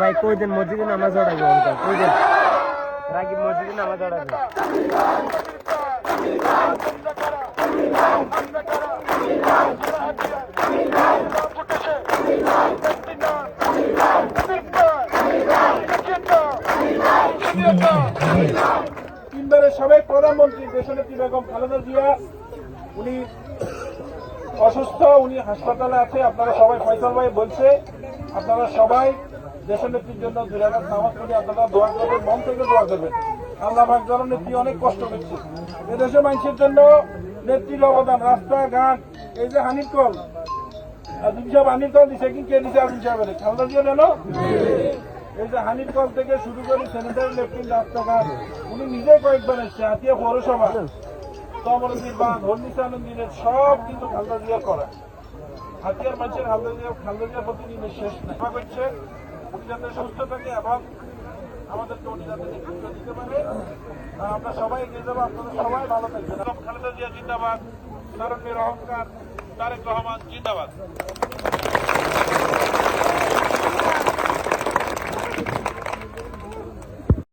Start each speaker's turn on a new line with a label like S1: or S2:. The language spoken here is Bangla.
S1: ভাই, কই দেন? মসজিদে নামাজ পড়াবে অঙ্কল কই দেন? রাগিব মসজিদে নামাজ
S2: তিনবারের সাবেক প্রধানমন্ত্রী, দেশনেত্রী বেগম খালেদা জিয়া, উনি অসুস্থ, উনি হাসপাতালে আছে, আপনারা সবাই ফয়সাল ভাই বলছে, আপনারা সবাই দেশের দেশনেত্রীর জন্য দুই রাখার নামাজ পড়ে আপনারা দোয়া করবেন, মন থেকে দোয়া করবেন। আল্লাহ ভাগ যেন নেত্রী অনেক কষ্ট করছে। এদেশে মানুষের জন্য নেত্রীর অবদান, রাস্তাঘাট, এই যে হানির কল হানির কল দিছে, কি এই যে হানির কল থেকে শুরু করে স্যানিটারি লেফটিন রাস্তাঘাট, উনি নিজে কয়েকবার এসছে, হাতিয়া পৌরসভা। কমলজির বা ধর্মিসা আনন্দিনের সব কিন্তু খালদা জিয়া করা। হাতিয়ার মানুষের খালদা জিয়া খালদা জিয়ার প্রতি নিয়ে শেষ নাই। করছে উনি যাতে সুস্থ থাকে এবং আমাদেরকে উনি আমরা সবাই এগিয়ে সবাই ভালো থাকবেন। খালেদা জিয়া জিন্দাবাদ। তারকের অহংকার তারেক রহমান জিন্দাবাদ।